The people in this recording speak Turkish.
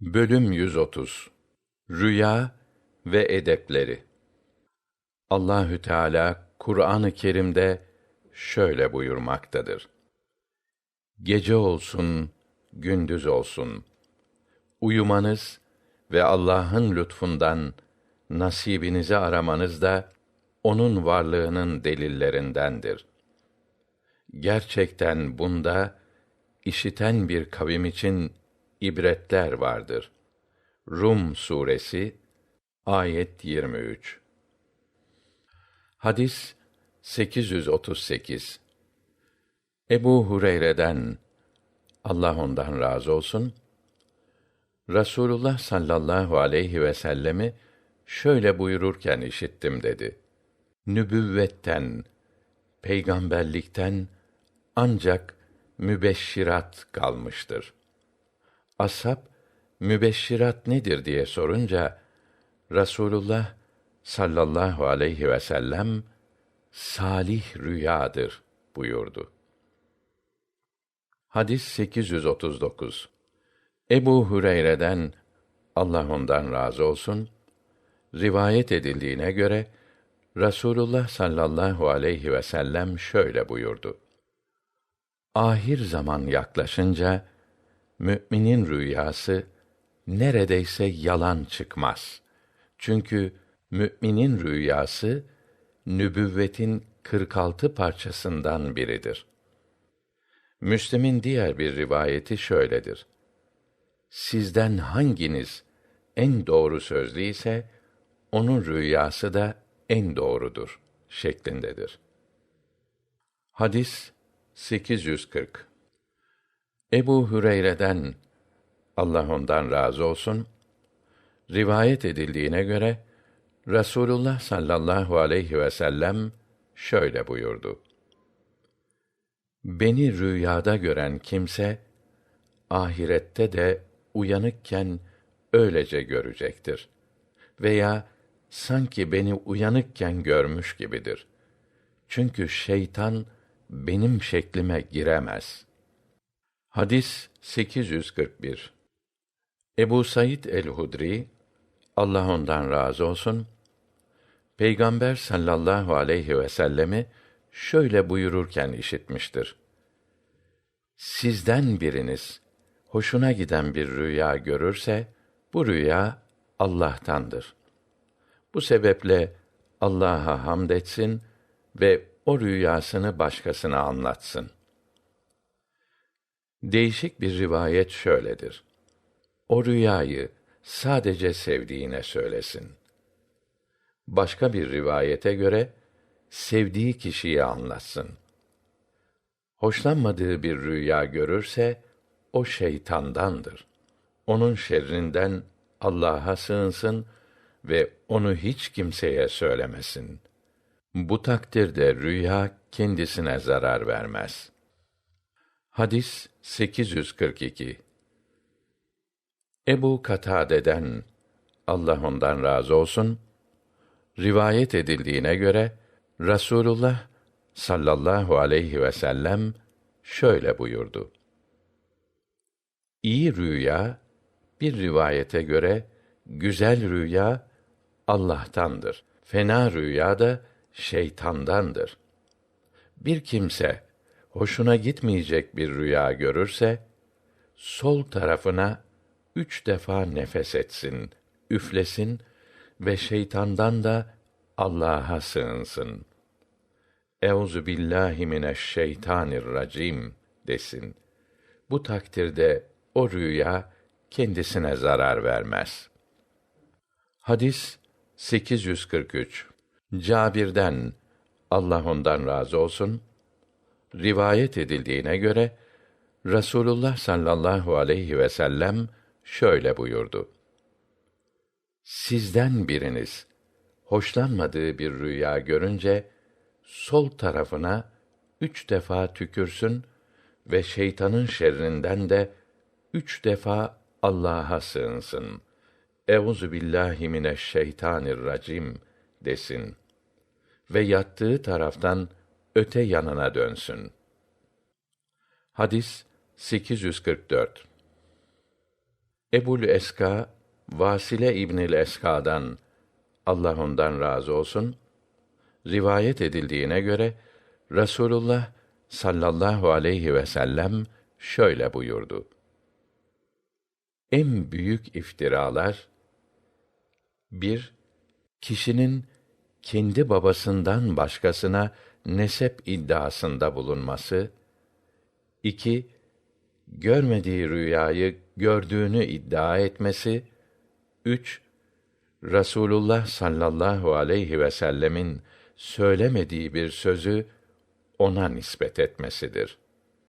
Bölüm 130 Rüya ve edepleri Allahü Teala Kur'an-ı Kerim'de şöyle buyurmaktadır. Gece olsun, gündüz olsun. Uyumanız ve Allah'ın lütfundan nasibinizi aramanız da onun varlığının delillerindendir. Gerçekten bunda işiten bir kavim için ibretler vardır. Rum suresi ayet 23. Hadis 838. Ebu Hureyre'den Allah ondan razı olsun. Rasulullah sallallahu aleyhi ve sellemi şöyle buyururken işittim dedi. Nübüvvetten, peygamberlikten ancak mübeşşirat kalmıştır. Ashab mübeşşirat nedir diye sorunca Rasulullah sallallahu aleyhi ve sellem salih rüyadır buyurdu. Hadis 839. Ebu Hureyre'den Allah ondan razı olsun rivayet edildiğine göre Rasulullah sallallahu aleyhi ve sellem şöyle buyurdu. Ahir zaman yaklaşınca müminin rüyası neredeyse yalan çıkmaz. Çünkü müminin rüyası nübüvvetin 46 parçasından biridir. Müslim'in diğer bir rivayeti şöyledir. Sizden hanginiz en doğru sözlü ise onun rüyası da en doğrudur şeklindedir. Hadis 840 Ebu Hüreyre'den Allah ondan razı olsun rivayet edildiğine göre Rasulullah sallallahu aleyhi ve sellem şöyle buyurdu. Beni rüyada gören kimse ahirette de uyanıkken öylece görecektir veya sanki beni uyanıkken görmüş gibidir. Çünkü şeytan benim şeklime giremez.'' Hadis 841. Ebu Said el-Hudri Allah ondan razı olsun Peygamber sallallahu aleyhi ve sellemi şöyle buyururken işitmiştir. Sizden biriniz hoşuna giden bir rüya görürse bu rüya Allah'tandır. Bu sebeple Allah'a hamd etsin ve o rüyasını başkasına anlatsın.'' Değişik bir rivayet şöyledir. O rüyayı sadece sevdiğine söylesin. Başka bir rivayete göre sevdiği kişiye anlatsın. Hoşlanmadığı bir rüya görürse o şeytandandır. Onun şerrinden Allah'a sığınsın ve onu hiç kimseye söylemesin. Bu takdirde rüya kendisine zarar vermez.'' Hadis 842 Ebu Katade'den Allah ondan razı olsun rivayet edildiğine göre Rasulullah sallallahu aleyhi ve sellem şöyle buyurdu. İyi rüya bir rivayete göre güzel rüya Allah'tandır. Fena rüya da şeytandandır. Bir kimse hoşuna gitmeyecek bir rüya görürse sol tarafına üç defa nefes etsin, üflesin ve şeytandan da Allah'a sığınsın. Euzu billahi mineşşeytanirracim desin. Bu takdirde o rüya kendisine zarar vermez. Hadis 843 Cabir'den Allah ondan razı olsun rivayet edildiğine göre Rasulullah sallallahu aleyhi ve sellem şöyle buyurdu. Sizden biriniz hoşlanmadığı bir rüya görünce sol tarafına üç defa tükürsün ve şeytanın şerrinden de üç defa Allah'a sığınsın. Euzu billahi mineşşeytanirracim desin ve yattığı taraftan öte yanına dönsün. Hadis 844 Ebul Eska Vasile İbnül Eska'dan Allah ondan razı olsun rivayet edildiğine göre Rasulullah sallallahu aleyhi ve sellem şöyle buyurdu. En büyük iftiralar bir kişinin kendi babasından başkasına nesep iddiasında bulunması, iki görmediği rüyayı gördüğünü iddia etmesi, üç Rasulullah sallallahu aleyhi ve sellemin söylemediği bir sözü ona nispet etmesidir.